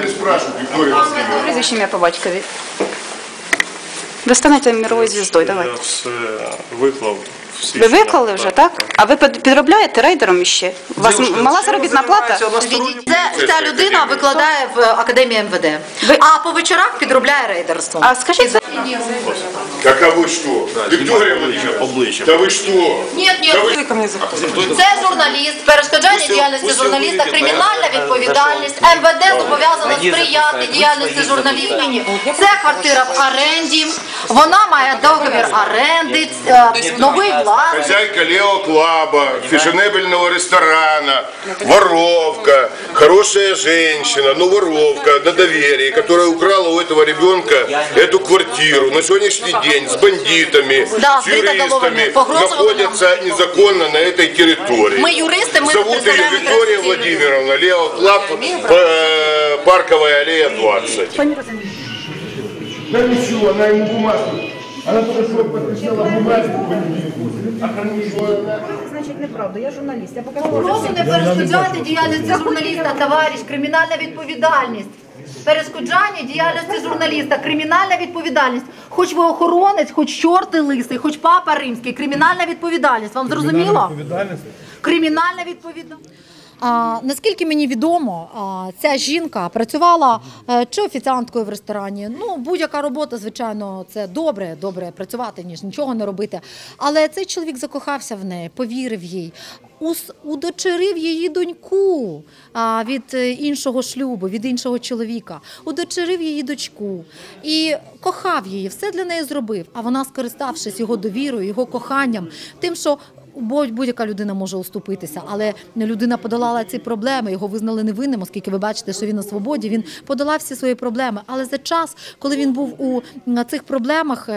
не спрашивают, Виктория Васильевна. Прізвище ім'я по батькові. Ви станете міровою звіздою, Я давайте. все виклав. Всі Ви сюди. виклали вже, так? А ви під- підробляєте рейдером іще? У вас Дівчинка, мала чим заробітна плата? займається одностороннім? Це ця людина викладає в академії МВД, а по вечорах підробляє рейдерством. А скажіть, Так а вы что? Виктория Владимировна, Обличчя. да вы что? Ні, ні, Да вы... це журналіст, перешкоджання діяльності журналіста, кримінальна відповідальність. МВД зобов'язано сприяти діяльності журналістів. Це квартира в оренді. Вона має договір оренди, е, новий власник. Хозяйка Лео Клаба, фешенебельного ресторана, воровка, хорошая женщина, но воровка на доверии, которая украла у этого ребенка эту квартиру. На сегодняшний день с бандитами, Да, с бритоголовыми, юристами погрозами. находятся незаконно на этой территории. Ми юристи, ми Зовут ее представляємо Виктория інтереси цієї людини. Владимировна, Лео Клаб, э, Парковая аллея 20. Да ничего, она не бумажку. Она только что подписала бумажку по Значить, неправда, я журналіст. Я показала. Прошу не перешкоджати діяльності журналіста, товариш, кримінальна відповідальність. Перешкоджання діяльності журналіста, кримінальна відповідальність. Хоч ви охоронець, хоч чорти лисий, хоч папа римський, кримінальна відповідальність. Вам зрозуміло? Кримінальна відповідальність. А, наскільки мені відомо, ця жінка працювала е, чи офіціанткою в ресторані. Ну, будь-яка робота, звичайно, це добре, добре працювати, ніж нічого не робити. Але цей чоловік закохався в неї, повірив їй, удочерив її доньку від е, іншого шлюбу, від іншого чоловіка, удочерив її дочку і кохав її, все для неї зробив. А вона, скориставшись його довірою, його коханням, тим, що будь-яка людина може уступитися, але людина подолала ці проблеми, його визнали невинним, оскільки ви бачите, що він на свободі. Він подолав всі свої проблеми. Але за час, коли він був у цих проблемах.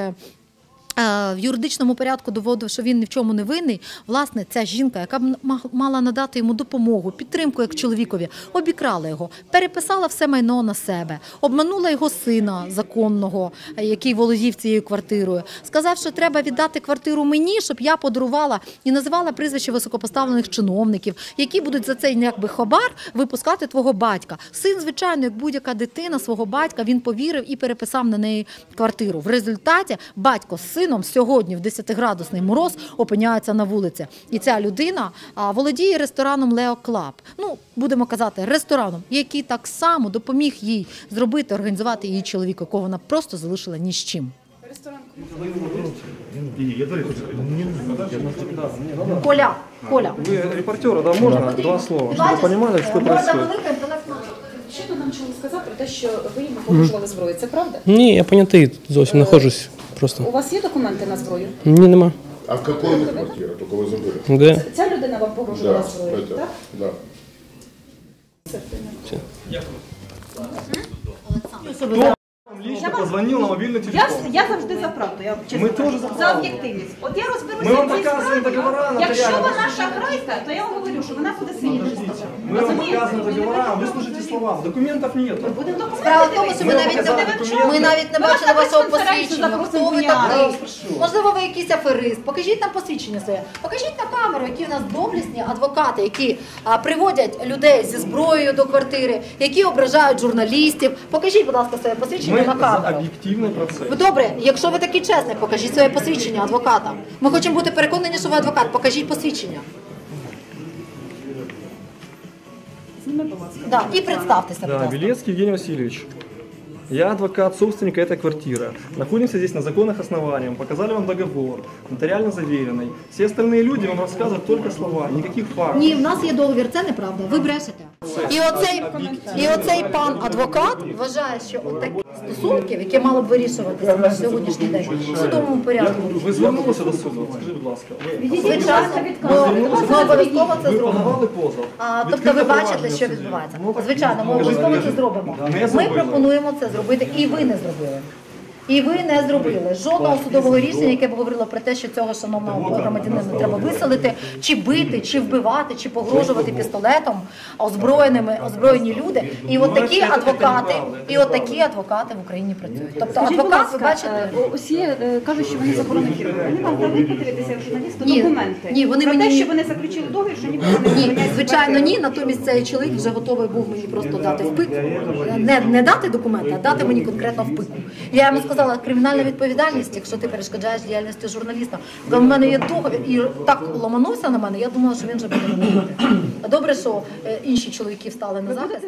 Е, В юридичному порядку доводив, що він ні в чому не винний. Власне, ця жінка, яка б ма- мала надати йому допомогу, підтримку як чоловікові, обікрала його, переписала все майно на себе, обманула його сина законного, який володів цією квартирою. Сказав, що треба віддати квартиру мені, щоб я подарувала і називала прізвище високопоставлених чиновників, які будуть за цей якби хабар випускати твого батька. Син, звичайно, як будь-яка дитина свого батька, він повірив і переписав на неї квартиру. В результаті батько з сином сьогодні в 10-градусний мороз опиняються на вулиці. І ця людина а, володіє рестораном Лео Клаб. Ну, будемо казати, рестораном, який так само допоміг їй зробити, організувати її чоловіка, якого вона просто залишила ні з чим. Коля, Коля. Вы репортера, да, можно два слова, чтобы вы понимали, что происходит? Що то нам чому сказав про те, що ви йому погрожували зброю? Це правда? Ні, я понятий зовсім знаходжусь просто. У вас є документи на зброю? Ні, нема. А в какой вы квартире? Только вы забыли. Де? Ця людина вам погрожувала Да, зброєю, это, так? да. Лично позвонил на мобильный Я, телефон. я завжди за правду. Я чесно Ми кажу. теж за за правду. об'єктивність. От я розберуся Ми вам в цій показуємо справі. договора Якщо нотаріально. вона шахрайка, то я вам говорю, що вона буде свої реєструвати. Мы вам показываем договора, вы слушайте слова. Документов нет. Будемо документи Справа в тому, що ми Ми навіть показали не документи. ми навіть не Ми бачили на вашого прес-конференцію посвідчення. запросимо Хто ви мене. такий? Можливо, ви якийсь аферист. Покажіть нам посвідчення своє. Покажіть на камеру, які у нас доблесні адвокати, які а, приводять людей зі зброєю до квартири, які ображають журналістів. Покажіть, будь ласка, своє посвідчення Мы на за камеру. объективный процесс. Ви добре, якщо ви такий чесний, покажіть своє посвідчення адвоката. Ми хочемо бути переконані, що ви адвокат. Покажіть посвідчення. Да, і представтеся, будь Да, ласка. Белецкий Евгений Васильевич. Я адвокат собственника этой квартиры. Находимся здесь на законных основаниях. Показали вам договор, нотариально заверенный. Все остальные люди вам рассказывают только слова, никаких фактов. Ні, в нас є договір, це неправда. Ви брешете. І оцей, і оцей пан адвокат вважає, що от такі стосунки, які мали б вирішуватися на сьогоднішній день в судовому порядку. Ви звернулися до суду? Скажіть, будь ласка. Звичайно, ми, ми обов'язково це зробимо. подавали позов? А, тобто ви бачите, що відбувається. Звичайно, ми обов'язково це зробимо. Ми пропонуємо це зробити, і ви не зробили. І ви не зробили жодного судового рішення, яке б говорило про те, що цього шановного громадянина треба виселити, чи бити, чи вбивати, чи погрожувати пістолетом озброєними озброєні люди. І от такі адвокати, і от такі адвокати в Україні працюють. Тобто адвокат, ви бачите. е, є, е, кажуть, що вони заборонені. Вони вам дали подивитися журналісту документи. ні, вони про мені- те, що вони заключили договір, що ніколи не Ні, звичайно, ні. Натомість цей чоловік вже готовий був мені просто дати в пику. Не, не дати документи, а дати мені конкретно в пику. Я йому сказала, кримінальна відповідальність, якщо ти перешкоджаєш діяльності журналіста. Бо в мене є договір, і так ломанувся на мене. Я думала, що він вже буде. Добре, що е, інші чоловіки встали на захист.